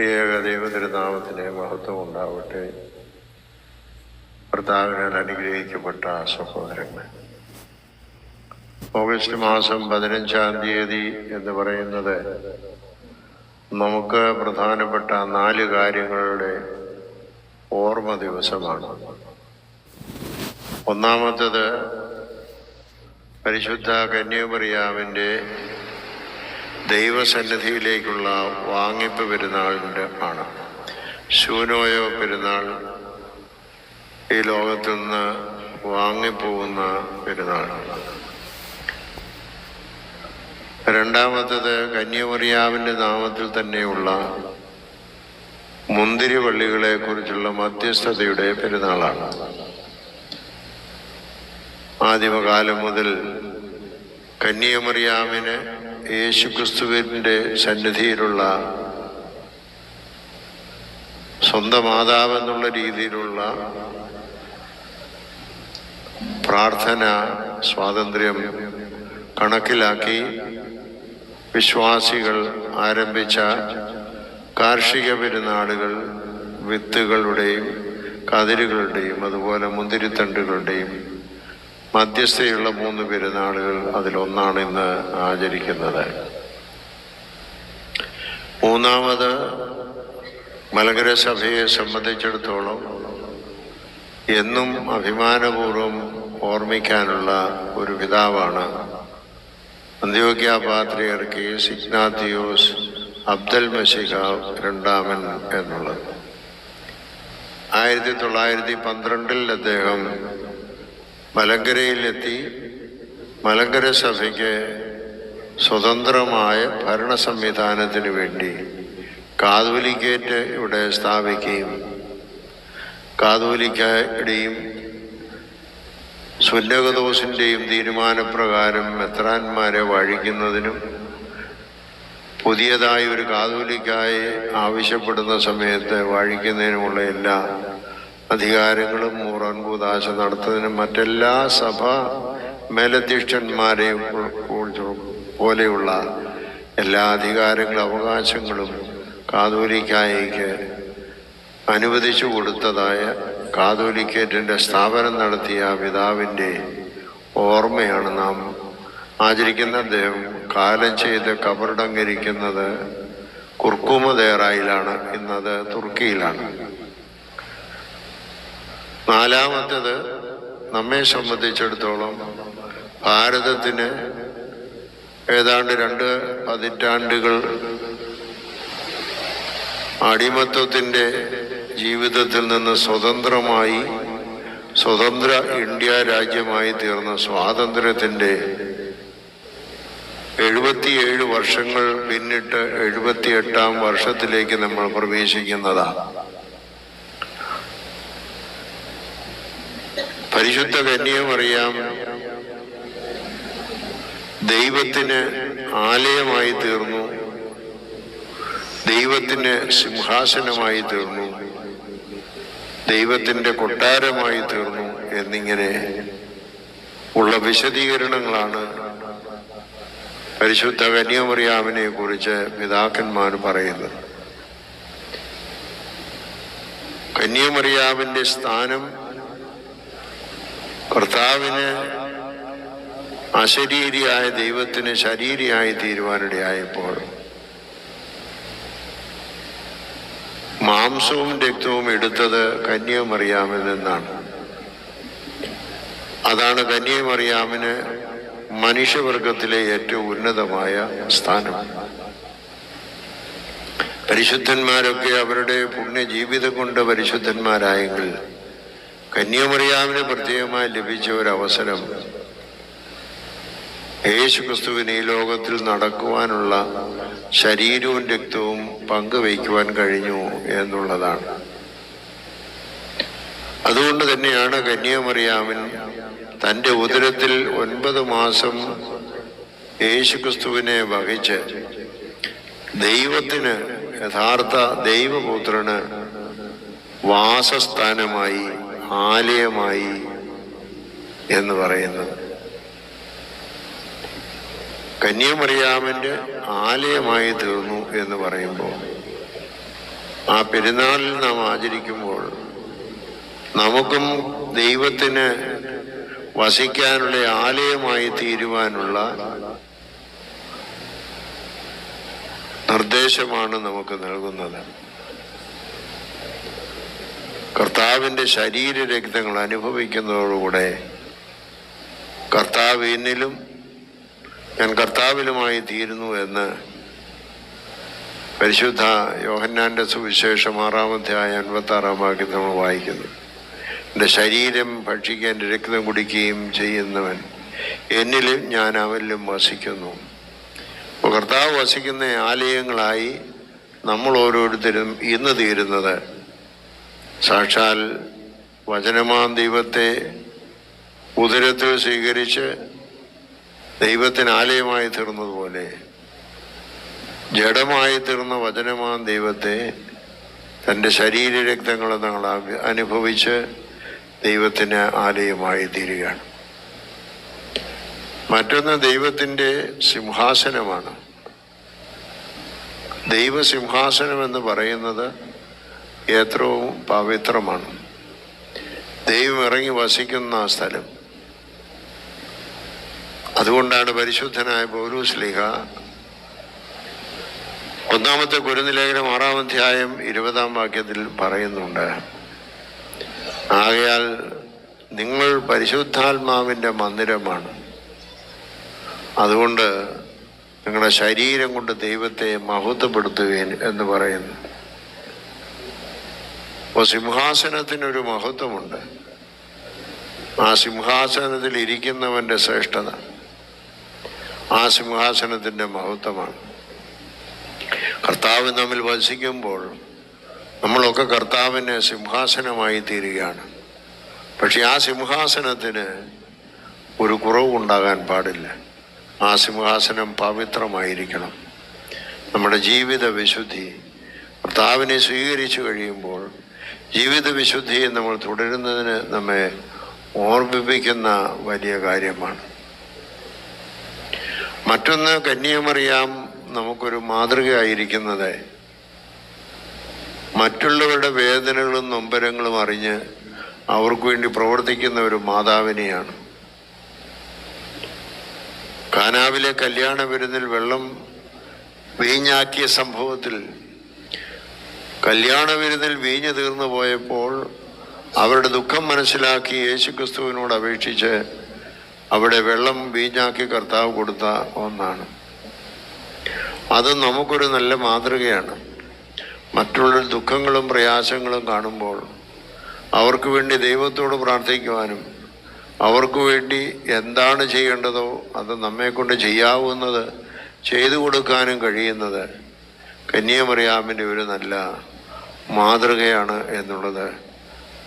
ഏക ദൈവതിരുനാമത്തിന് മഹത്വം ഉണ്ടാവട്ടെ. ഭർത്താവിനാൽ അനുഗ്രഹിക്കപ്പെട്ട സഹോദരങ്ങൾ ഓഗസ്റ്റ് മാസം പതിനഞ്ചാം തീയതി എന്ന് പറയുന്നത് നമുക്ക് പ്രധാനപ്പെട്ട നാല് കാര്യങ്ങളുടെ ഓർമ്മ ദിവസമാണ്. ഒന്നാമത്തത് പരിശുദ്ധ കന്യാമറിയാവിന്റെ ദൈവസന്നിധിയിലേക്കുള്ള വാങ്ങിപ്പ് പെരുന്നാളിന്റെ ആണ്. ശൂനോയോ പെരുന്നാൾ ഈ ലോകത്തു നിന്ന് വാങ്ങിപ്പോകുന്ന പെരുന്നാൾ. രണ്ടാമത്തത് കന്യാമറിയാവിന്റെ നാമത്തിൽ തന്നെയുള്ള മുന്തിരി വള്ളികളെ കുറിച്ചുള്ള മധ്യസ്ഥതയുടെ പെരുന്നാളാണ്. ആദിമകാലം മുതൽ കന്യാമറിയാമിന് യേശുക്രിസ്തുവിന്റെ സന്നിധിയിലുള്ള സ്വന്തം മാതാവെന്നുള്ള രീതിയിലുള്ള പ്രാർത്ഥന സ്വാതന്ത്ര്യം കണക്കിലാക്കി വിശ്വാസികൾ ആരംഭിച്ച കാർഷിക പെരുന്നാളുകൾ വിത്തുകളുടെയും കതിരുകളുടെയും അതുപോലെ മുന്തിരിത്തണ്ടുകളുടെയും മധ്യസ്ഥയുള്ള മൂന്ന് പെരുന്നാളുകൾ അതിലൊന്നാണ് ഇന്ന് ആചരിക്കുന്നത്. മൂന്നാമത് മലങ്കര സഭയെ സംബന്ധിച്ചിടത്തോളം എന്നും അഭിമാനപൂർവം ഓർമ്മിക്കാനുള്ള ഒരു പിതാവാണ് അന്ത്യോഗ്യ പാത്രിയർക്ക് സിഗ്നാത്തിയോസ് അബ്ദൽ മഷിഖ രണ്ടാമൻ എന്നുള്ളത്. ആയിരത്തി തൊള്ളായിരത്തി പന്ത്രണ്ടിൽ അദ്ദേഹം മലങ്കരയിലെത്തി മലങ്കര സഭയ്ക്ക് സ്വതന്ത്രമായ ഭരണ സംവിധാനത്തിന് വേണ്ടി കാതോലിക്കേറ്റ് ഇവിടെ സ്ഥാപിക്കുകയും കാതോലിക്കയുടെയും സുന്നകദോസിന്റെയും തീരുമാനപ്രകാരം മെത്രാന്മാരെ വഴിക്കുന്നതിനും പുതിയതായി ഒരു കാതോലിക്കായി ആവശ്യപ്പെടുന്ന സമയത്ത് വഴിക്കുന്നതിനുമുള്ള എല്ലാ അധികാരങ്ങളും മൂറാൻ കൂതാശ നടത്തുന്നതിനും മറ്റെല്ലാ സഭ മേലധ്യക്ഷന്മാരെയും പോലെയുള്ള എല്ലാ അധികാരങ്ങളും അവകാശങ്ങളും കാതോലിക്കായിക്ക് അനുവദിച്ചു കൊടുത്തതായ കാതോലിക്കേറ്റിന്റെ സ്ഥാപനം നടത്തിയ പിതാവിന്റെ ഓർമ്മയാണ് നാം ആചരിക്കുന്ന അദ്ദേഹം കാലം ചെയ്ത് കബറടങ്ങിരിക്കുന്നത് കുർക്കുമദേറായിലാണ് ഇന്നത് തുർക്കിയിലാണ്. നാലാമത്തേത് നമ്മെ സംബന്ധിച്ചിടത്തോളം ഭാരതത്തിന് ഏതാണ്ട് രണ്ട് പതിറ്റാണ്ടുകൾ അടിമത്വത്തിന്റെ ജീവിതത്തിൽ നിന്ന് സ്വതന്ത്രമായി സ്വതന്ത്ര ഇന്ത്യ രാജ്യമായി തീർന്ന സ്വാതന്ത്ര്യത്തിന്റെ എഴുപത്തിയേഴ് വർഷങ്ങൾ പിന്നിട്ട് എഴുപത്തിയെട്ടാം വർഷത്തിലേക്ക് നമ്മൾ പ്രവേശിക്കുന്നതാണ്. പരിശുദ്ധ കന്യമറിയാം ദൈവത്തിന് ആലയമായി തീർന്നു. ദൈവത്തിന് സിംഹാസനമായി തീർന്നു. ദൈവത്തിന്റെ കൊട്ടാരമായി തീർന്നു എന്നിങ്ങനെ ഉള്ള വിശദീകരണങ്ങളാണ് പരിശുദ്ധ കന്യാമറിയാമിനെ കുറിച്ച് പിതാക്കന്മാർ പറയുന്നത്. കന്യാമറിയാമിന്റെ സ്ഥാനം കർത്താവിന് അശരീരിയായ ദൈവത്തിന് ശരീരിയായി തീരുവാനിടയായപ്പോൾ മാംസവും രക്തവും എടുത്തത് കന്യാമറിയാമിൽ നിന്നാണ്. അതാണ് കന്യാമറിയാമിന് മനുഷ്യവർഗത്തിലെ ഏറ്റവും ഉന്നതമായ സ്ഥാനം. പരിശുദ്ധന്മാരൊക്കെ അവരുടെ പുണ്യ ജീവിതം കൊണ്ട് പരിശുദ്ധന്മാരായെങ്കിൽ കന്യാമറിയാമിന് പ്രത്യേകമായി ലഭിച്ച ഒരു അവസരം യേശു ക്രിസ്തുവിന് ഈ ലോകത്തിൽ നടക്കുവാനുള്ള ശരീരവും രക്തവും പങ്കുവയ്ക്കുവാൻ കഴിഞ്ഞു എന്നുള്ളതാണ്. അതുകൊണ്ട് തന്നെയാണ് കന്യാമറിയാമിൻ തന്റെ ഉദരത്തിൽ ഒൻപത് മാസം യേശു ക്രിസ്തുവിനെ വഹിച്ച് ദൈവത്തിന് യഥാർത്ഥ ദൈവപുത്രന് വാസസ്ഥാനമായി ആലയമായി എന്ന് പറയുന്നത്. കന്യാമറിയാമന്റെ ആലയമായി തീർന്നു എന്ന് പറയുമ്പോൾ ആ പെരുന്നാളിൽ നാം ആചരിക്കുമ്പോൾ നമുക്കും ദൈവത്തിന് വസിക്കാനുള്ള ആലയമായി തീരുവാനുള്ള നിർദ്ദേശമാണ് നമുക്ക് നൽകുന്നത്. കർത്താവിന്റെ ശരീരരക്തങ്ങൾ അനുഭവിക്കുന്നതോടുകൂടെ കർത്താവ് എന്നിലും ഞാൻ കർത്താവിലുമായി തീരുന്നു എന്ന് പരിശുദ്ധ യോഹന്നാന്റെ സുവിശേഷം ആറാമധ്യായ അൻപത്തി ആറാം വാക്യം നമ്മൾ വായിക്കുന്നു. എന്റെ ശരീരം ഭക്ഷിക്കാൻ രക്തം കുടിക്കുകയും ചെയ്യുന്നവൻ എന്നിലും ഞാൻ അവനിലും വസിക്കുന്നു. കർത്താവ് വസിക്കുന്ന ആലയങ്ങളായി നമ്മൾ ഓരോരുത്തരും ഇന്ന് തീരുന്നത് സാക്ഷാൽ വചനമാം ദൈവത്തെ ഉദരത്തിൽ സ്വീകരിച്ച് ദൈവത്തിന് ആലയമായി തീർന്നതുപോലെ ജഡമായി തീർന്ന വചനമാം ദൈവത്തെ തന്റെ ശരീരരക്തങ്ങൾ ഞങ്ങൾ അഭി- അനുഭവിച്ച് ദൈവത്തിന് ആലയമായി തീരുകയാണ്. മറ്റൊന്ന് ദൈവത്തിന്റെ സിംഹാസനമാണ്. ദൈവസിംഹാസനം എന്ന് പറയുന്നത് എത്രവും പവിത്രമാണ്. ദൈവം ഇറങ്ങി വസിക്കുന്ന ആ സ്ഥലം. അതുകൊണ്ടാണ് പരിശുദ്ധനായ പൗരൂസ്ലിഹ ഒന്നാമത്തെ കുരുന്നിലേഖനം ആറാം അധ്യായം ഇരുപതാം വാക്യത്തിൽ പറയുന്നുണ്ട്. ആകയാൽ നിങ്ങൾ പരിശുദ്ധാത്മാവിന്റെ മന്ദിരമാണ്. അതുകൊണ്ട് നിങ്ങളുടെ ശരീരം കൊണ്ട് ദൈവത്തെ മഹത്വപ്പെടുത്തുകയും എന്ന് പറയുന്നു. അപ്പോൾ സിംഹാസനത്തിനൊരു മഹത്വമുണ്ട്. ആ സിംഹാസനത്തിൽ ഇരിക്കുന്നവന്റെ ശ്രേഷ്ഠത ആ സിംഹാസനത്തിന്റെ മഹത്വമാണ്. കർത്താവ് നമ്മിൽ വസിക്കുമ്പോൾ നമ്മളൊക്കെ കർത്താവിന് സിംഹാസനമായി തീരുകയാണ്. പക്ഷെ ആ സിംഹാസനത്തിന് ഒരു കുറവുണ്ടാകാൻ പാടില്ല. ആ സിംഹാസനം പവിത്രമായിരിക്കണം. നമ്മുടെ ജീവിത വിശുദ്ധി കർത്താവിനെ സ്വീകരിച്ചു കഴിയുമ്പോൾ ജീവിത വിശുദ്ധിയെ നമ്മൾ തുടരുന്നതിന് നമ്മെ ഓർമ്മിപ്പിക്കുന്ന വലിയ കാര്യമാണ്. മറ്റൊന്ന് കന്യമറിയാം നമുക്കൊരു മാതൃകയായിരിക്കുന്നത്. മറ്റുള്ളവരുടെ വേദനകളും നൊമ്പരങ്ങളും അറിഞ്ഞ് അവർക്ക് വേണ്ടി പ്രവർത്തിക്കുന്ന ഒരു മാതാവിനെയാണ്. കാനാവിലെ കല്യാണ വിരുന്നിൽ വെള്ളം വീഞ്ഞാക്കിയ സംഭവത്തിൽ കല്യാണ വിരുന്നിൽ വീഞ്ഞു തീർന്നു പോയപ്പോൾ അവരുടെ ദുഃഖം മനസ്സിലാക്കി യേശുക്രിസ്തുവിനോട് അപേക്ഷിച്ച് അവിടെ വെള്ളം വീഞ്ഞാക്കി കർത്താവ് കൊടുത്ത ഒന്നാണ്. അത് നമുക്കൊരു നല്ല മാതൃകയാണ്. മറ്റുള്ള ദുഃഖങ്ങളും പ്രയാസങ്ങളും കാണുമ്പോൾ അവർക്ക് വേണ്ടി ദൈവത്തോട് പ്രാർത്ഥിക്കുവാനും അവർക്ക് വേണ്ടി എന്താണ് ചെയ്യേണ്ടതോ അത് നമ്മെക്കൊണ്ട് ചെയ്യാവുന്നത് ചെയ്തു കൊടുക്കാനും കഴിയുന്നത് കന്യാമറിയാമിന്റെ ഒരു നല്ല മാതൃകയാണ് എന്നുള്ളത്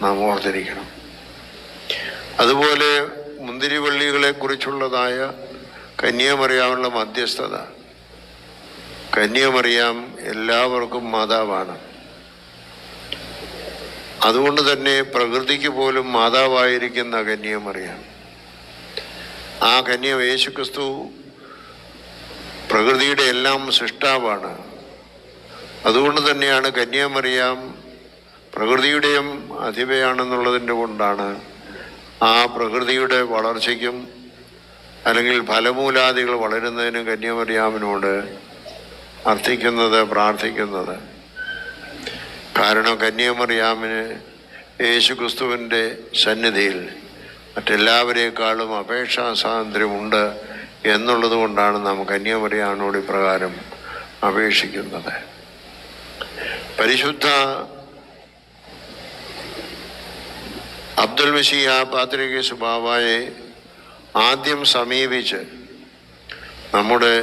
നാം ഓർത്തിരിക്കണം. അതുപോലെ മുന്തിരിവള്ളികളെക്കുറിച്ചുള്ളതായ കന്യാമറിയാമുള്ള മധ്യസ്ഥത. കന്യാമറിയാം എല്ലാവർക്കും മാതാവാണ്. അതുകൊണ്ട് തന്നെ പ്രകൃതിക്ക് പോലും മാതാവായിരിക്കുന്ന കന്യാമറിയാം. ആ കന്യ യേശുക്രിസ്തു പ്രകൃതിയുടെ എല്ലാം സൃഷ്ടാവാണ്. അതുകൊണ്ട് തന്നെയാണ് കന്യാമറിയാം പ്രകൃതിയുടെയും അധിപയാണെന്നുള്ളതിന്റെ കൊണ്ടാണ് ആ പ്രകൃതിയുടെ വളർച്ചയ്ക്കും അല്ലെങ്കിൽ ഫലമൂലാദികൾ വളരുന്നതിനും കന്യാമറിയാമിനോട് അർത്ഥിക്കുന്നത് പ്രാർത്ഥിക്കുന്നത്. കാരണം കന്യാമറിയാമിന് യേശു ക്രിസ്തുവിന്റെ സന്നിധിയിൽ മറ്റെല്ലാവരേക്കാളും അപേക്ഷാ സ്വാതന്ത്ര്യമുണ്ട് എന്നുള്ളത് കൊണ്ടാണ് നാം കന്യാമറിയാമിനോട് ഇപ്രകാരം അപേക്ഷിക്കുന്നത്. പരിശുദ്ധ അബ്ദുൽ മസീഹ പാത്രിക സുബാവായെ ആദ്യം സമീപിച്ച് നമ്മുടെ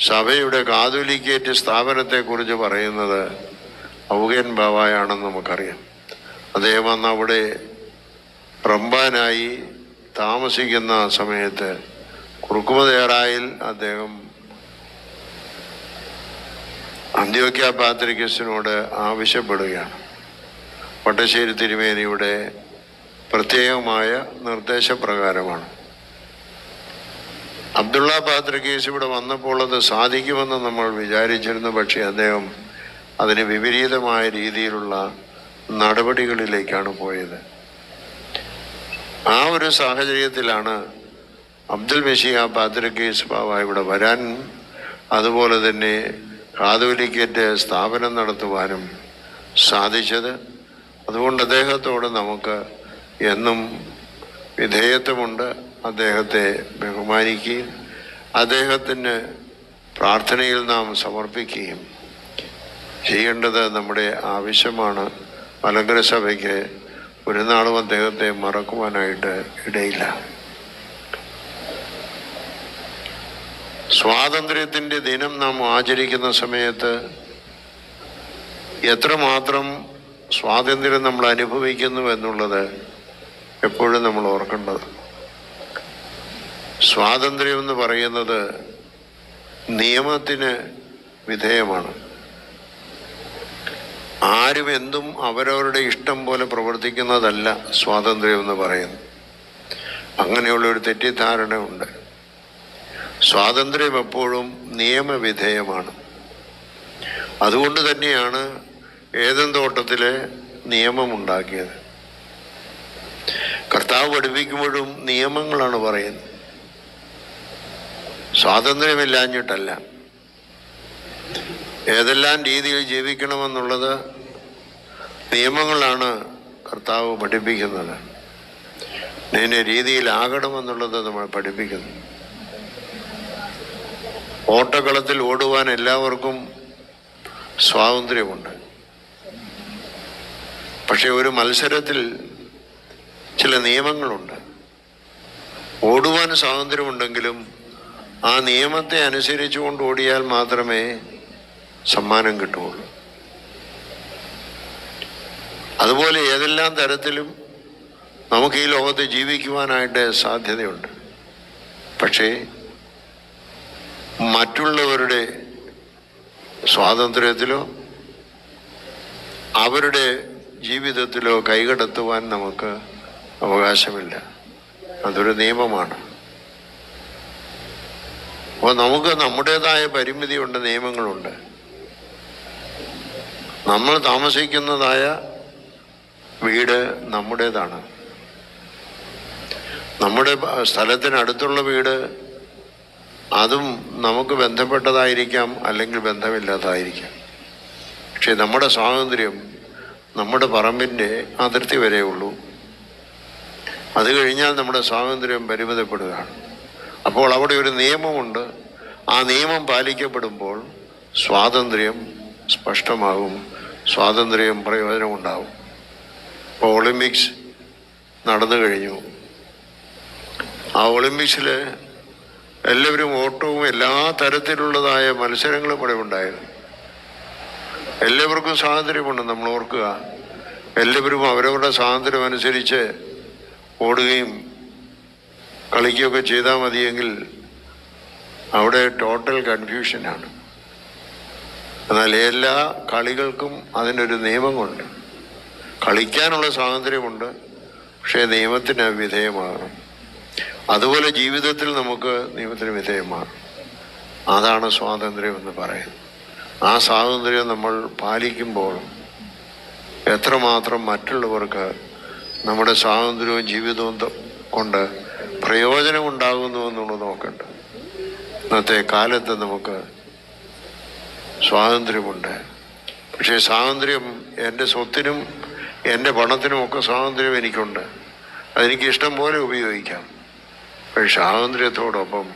സഭയുടെ കാതുലിക്കേറ്റ് സ്ഥാപനത്തെക്കുറിച്ച് പറയുന്നത് ഔഗൻ ബാവായാണെന്ന് നമുക്കറിയാം. അദ്ദേഹം അന്ന് അവിടെ റംബാനായി താമസിക്കുന്ന സമയത്ത് കുറുക്കുമതേറായിൽ അദ്ദേഹം അന്ത്യോക്യ പാത്രികസിനോട് ആവശ്യപ്പെടുകയാണ്. വട്ടശ്ശേരി തിരുമേനിയുടെ പ്രത്യേകമായ നിർദ്ദേശപ്രകാരമാണ്. അബ്ദുള്ള പാത്രികേസ് ഇവിടെ വന്നപ്പോൾ അത് സാധിക്കുമെന്ന് നമ്മൾ വിചാരിച്ചിരുന്നു പക്ഷേ അദ്ദേഹം അതിന് വിപരീതമായ രീതിയിലുള്ള നടപടികളിലേക്കാണ് പോയത്. ആ ഒരു സാഹചര്യത്തിലാണ് അബ്ദുൽ ആ പാത്രിക്കേസ് ബാബ ഇവിടെ വരാൻ അതുപോലെ തന്നെ കാതോലിക്കറ്റ് സ്ഥാപനം നടത്തുവാനും സാധിച്ചത്. അതുകൊണ്ട് അദ്ദേഹത്തോട് നമുക്ക് എന്നും വിധേയത്വമുണ്ട്. അദ്ദേഹത്തെ ബഹുമാനിക്കുകയും അദ്ദേഹത്തിന് പ്രാർത്ഥനയിൽ നാം സമർപ്പിക്കുകയും ചെയ്യേണ്ടത് നമ്മുടെ ആവശ്യമാണ്. മലങ്കര സഭയ്ക്ക് ഒരു നാളും അദ്ദേഹത്തെ മറക്കുവാനായിട്ട് ഇടയില്ല. സ്വാതന്ത്ര്യത്തിന്റെ ദിനം നാം ആചരിക്കുന്ന സമയത്ത് എത്രമാത്രം സ്വാതന്ത്ര്യം നമ്മൾ അനുഭവിക്കുന്നു എന്നുള്ളത് എപ്പോഴും നമ്മൾ ഓർക്കേണ്ടത്. സ്വാതന്ത്ര്യം എന്ന് പറയുന്നത് നിയമത്തിന് വിധേയമാണ്. ആരും എന്തും അവരവരുടെ ഇഷ്ടം പോലെ പ്രവർത്തിക്കുന്നതല്ല സ്വാതന്ത്ര്യം എന്ന് പറയുന്നത്. അങ്ങനെയുള്ള ഒരു തെറ്റിദ്ധാരണ ഉണ്ട് സ്വാതന്ത്ര്യം എപ്പോഴും നിയമവിധേയമാണ്. അതുകൊണ്ട് തന്നെയാണ് ഏതൻ തോട്ടത്തിലെ നിയമമുണ്ടാക്കിയത് കർത്താവ് പഠിപ്പിക്കുമ്പോഴും നിയമങ്ങളാണ് പറയുന്നത്. സ്വാതന്ത്ര്യമില്ലാഞ്ഞിട്ടല്ല. ഏതെല്ലാം രീതിയിൽ ജീവിക്കണമെന്നുള്ളത് നിയമങ്ങളാണ് കർത്താവ് പഠിപ്പിക്കുന്നത്. നിന്നെ രീതിയിലാകണമെന്നുള്ളത് നമ്മൾ പഠിപ്പിക്കുന്നു. ഓട്ടക്കളത്തിൽ ഓടുവാൻ എല്ലാവർക്കും സ്വാതന്ത്ര്യമുണ്ട്. പക്ഷെ ഒരു മത്സരത്തിൽ ചില നിയമങ്ങളുണ്ട്. ഓടുവാൻ സ്വാതന്ത്ര്യമുണ്ടെങ്കിലും ആ നിയമത്തെ അനുസരിച്ചുകൊണ്ട് ഓടിയാൽ മാത്രമേ സമ്മാനം കിട്ടുകയുള്ളൂ. അതുപോലെ ഏതെല്ലാം തരത്തിലും നമുക്ക് ഈ ലോകത്ത് ജീവിക്കുവാനായിട്ട് സാധ്യതയുണ്ട്. പക്ഷേ മറ്റുള്ളവരുടെ സ്വാതന്ത്ര്യത്തിലോ അവരുടെ ജീവിതത്തിലോ കൈകടത്തുവാൻ നമുക്ക് അവകാശമില്ല. അതൊരു നിയമമാണ്. അപ്പോൾ നമുക്ക് നമ്മുടേതായ പരിമിതിയുണ്ട് നിയമങ്ങളുണ്ട്. നമ്മൾ താമസിക്കുന്നതായ വീട് നമ്മുടേതാണ്. നമ്മുടെ സ്ഥലത്തിനടുത്തുള്ള വീട് അതും നമുക്ക് ബന്ധപ്പെട്ടതായിരിക്കാം അല്ലെങ്കിൽ ബന്ധമില്ലാത്തതായിരിക്കാം പക്ഷേ നമ്മുടെ സ്വാതന്ത്ര്യം നമ്മുടെ പറമ്പിന്റെ അതിർത്തി വരെ ഉള്ളൂ. അത് കഴിഞ്ഞാൽ നമ്മുടെ സ്വാതന്ത്ര്യം പരിമിതപ്പെടുകയാണ്. അപ്പോൾ അവിടെ ഒരു നിയമമുണ്ട്. ആ നിയമം പാലിക്കപ്പെടുമ്പോൾ സ്വാതന്ത്ര്യം സ്പഷ്ടമാകും. സ്വാതന്ത്ര്യം പ്രയോജനമുണ്ടാകും. ഇപ്പോൾ ഒളിമ്പിക്സ് നടന്നു കഴിഞ്ഞു. ആ ഒളിമ്പിക്സിൽ എല്ലാവരും ഓട്ടവും എല്ലാ തരത്തിലുള്ളതായ മത്സരങ്ങളും ഇവിടെ ഉണ്ടായിരുന്നു. എല്ലാവർക്കും സ്വാതന്ത്ര്യമുണ്ട് നമ്മൾ ഓർക്കുക. എല്ലാവരും അവരവരുടെ സ്വാതന്ത്ര്യം അനുസരിച്ച് ഓടുകയും കളിക്കുകയൊക്കെ ചെയ്താൽ മതിയെങ്കിൽ അവിടെ ടോട്ടൽ കൺഫ്യൂഷനാണ് എന്നാൽ എല്ലാ കളികൾക്കും അതിനൊരു നിയമമുണ്ട്. കളിക്കാനുള്ള സ്വാതന്ത്ര്യമുണ്ട് പക്ഷേ നിയമത്തിന് വിധേയമാകണം. അതുപോലെ ജീവിതത്തിൽ നമുക്ക് നിയമത്തിന് വിധേയമാണ്. അതാണ് സ്വാതന്ത്ര്യം എന്ന് പറയുന്നത്. ആ സ്വാതന്ത്ര്യം നമ്മൾ പാലിക്കുമ്പോൾ എത്രമാത്രം മറ്റുള്ളവർക്ക് നമ്മുടെ സ്വാതന്ത്ര്യവും ജീവിതവും കൊണ്ട് പ്രയോജനം ഉണ്ടാകുന്നു എന്നുള്ളത് നോക്കണ്ട. ഇന്നത്തെ കാലത്ത് നമുക്ക് സ്വാതന്ത്ര്യമുണ്ട്. പക്ഷേ സ്വാതന്ത്ര്യം എന്റെ സ്വത്തിനും എന്റെ പണത്തിനുമൊക്കെ സ്വാതന്ത്ര്യം എനിക്കുണ്ട്. അതെനിക്ക് ഇഷ്ടം പോലെ ഉപയോഗിക്കാം. പക്ഷേ സ്വാതന്ത്ര്യത്തോടൊപ്പം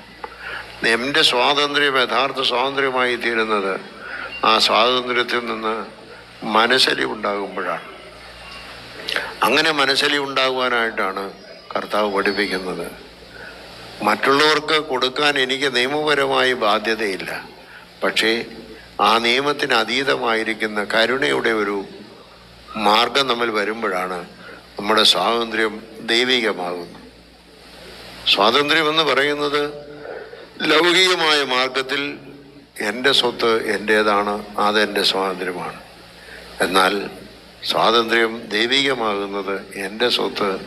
എന്റെ സ്വാതന്ത്ര്യം യഥാർത്ഥ സ്വാതന്ത്ര്യമായി തീരുന്നത് ആ സ്വാതന്ത്ര്യത്തിൽ നിന്ന് മനസ്സലി ഉണ്ടാകുമ്പോഴാണ്. അങ്ങനെ മനസ്സലി ഉണ്ടാകുവാനായിട്ടാണ് കർത്താവ് പഠിപ്പിക്കുന്നത്. മറ്റുള്ളവർക്ക് കൊടുക്കാൻ എനിക്ക് നിയമപരമായി ബാധ്യതയില്ല. പക്ഷേ ആ നിയമത്തിന് അതീതമായിരിക്കുന്ന കരുണയുടെ ഒരു മാർഗം നമ്മൾ വരുമ്പോഴാണ് നമ്മുടെ സ്വാതന്ത്ര്യം ദൈവികമാകുന്നത്. സ്വാതന്ത്ര്യം എന്ന് പറയുന്നത് ലൗകികമായ മാർഗത്തിൽ എന്റെ സ്വത്ത് എന്റേതാണ് അതെന്റെ സ്വാതന്ത്ര്യമാണ്. എന്നാൽ സ്വാതന്ത്ര്യം ദൈവികമാകുന്നത് എന്റെ സ്വത്ത്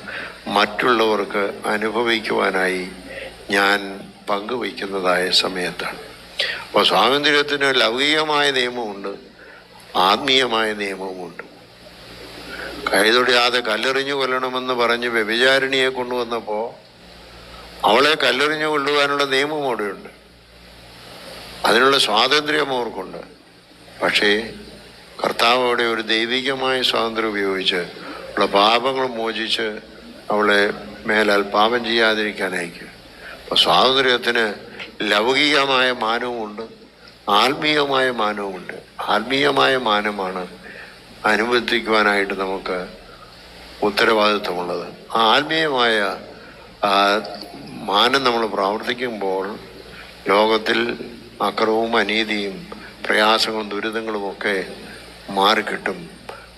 മറ്റുള്ളവർക്ക് അനുഭവിക്കുവാനായി ഞാൻ പങ്കുവയ്ക്കുന്നതായ സമയത്താണ്. അപ്പോൾ സ്വാതന്ത്ര്യത്തിന് ലൗകികമായ നിയമമുണ്ട് ആത്മീയമായ നിയമവുമുണ്ട്. കൈതൊടിയാതെ കല്ലെറിഞ്ഞു കൊല്ലണമെന്ന് പറഞ്ഞ് വ്യഭിചാരിണിയെ കൊണ്ടുവന്നപ്പോൾ അവളെ കല്ലെറിഞ്ഞു കൊണ്ടുപോകാനുള്ള നിയമം അവിടെയുണ്ട്. അതിനുള്ള സ്വാതന്ത്ര്യം അവർക്കുണ്ട്. പക്ഷേ കർത്താവ് അവിടെ ഒരു ദൈവികമായ സ്വാതന്ത്ര്യം ഉപയോഗിച്ച് അവളെ പാപങ്ങൾ മോചിച്ച് അവളെ മേലാൽ പാപം ചെയ്യാതിരിക്കാൻ അയക്കുക. അപ്പോൾ സ്വാതന്ത്ര്യത്തിന് ലൗകികമായ മാനവുമുണ്ട് ആത്മീയമായ മാനവുമുണ്ട്. ആത്മീയമായ മാനമാണ് അനുവദിക്കുവാനായിട്ട് നമുക്ക് ഉത്തരവാദിത്വമുള്ളത്. ആ ആത്മീയമായ മാനം നമ്മൾ പ്രാവർത്തിക്കുമ്പോൾ ലോകത്തിൽ അക്രമവും അനീതിയും പ്രയാസങ്ങളും ദുരിതങ്ങളും ഒക്കെ മാറിക്കിട്ടും.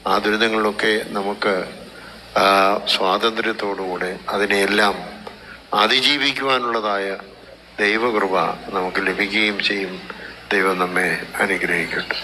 ആ ദുരിതങ്ങളിലൊക്കെ നമുക്ക് സ്വാതന്ത്ര്യത്തോടുകൂടെ അതിനെയെല്ലാം അതിജീവിക്കുവാനുള്ളതായ ദൈവകൃപ നമുക്ക് ലഭിക്കുകയും ചെയ്യും. ദൈവം നമ്മെ അനുഗ്രഹിക്കട്ടെ.